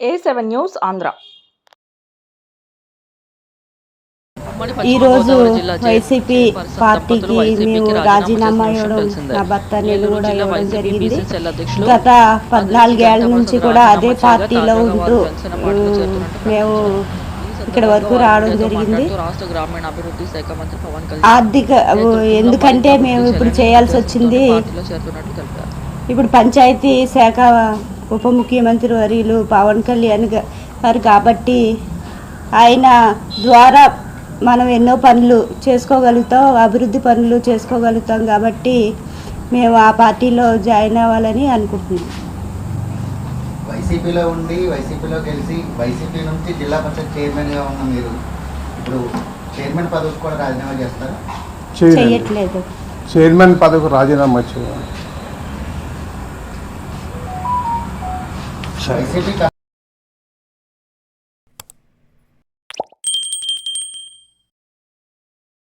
ఏ seven news Andhra. ఈరోజు YCP పార్టీకి మేము రాజీనామా ఇవ్వడం నా భర్త నేను కూడా ఇవ్వడం జరిగింది. గత పద్నాలుగేళ్ళ నుంచి కూడా అదే పార్టీలో ఉంటూ మేము ఇక్కడ వరకు రావడం జరిగింది. ఆర్థిక ఎందుకంటే మేము ఇప్పుడు చేయాల్సి వచ్చింది. ఇప్పుడు పంచాయతీ శాఖ ఉప ముఖ్యమంత్రి వర్యులు పవన్ కళ్యాణ్ గారు కాబట్టి ఆయన ద్వారా మనం ఎన్నో పనులు చేసుకోగలుగుతాం అభివృద్ధి పనులు చేసుకోగలుగుతాం కాబట్టి మేము ఆ పార్టీలో జాయిన్ అవ్వాలని అనుకుంటున్నాం. వైసీపీలో ఉండి వైసీపీలో గెలిచి వైసీపీ నుంచి జిల్లా పరిషత్ చైర్మన్గా ఉన్న మీరు ఇప్పుడు చైర్మన్ పదవికి కూడా రాజీనామా చేస్తారా? చేయండి చెయ్యట్లేదు చైర్మన్ పదవికి రాజీనామా చేయాలి. sea,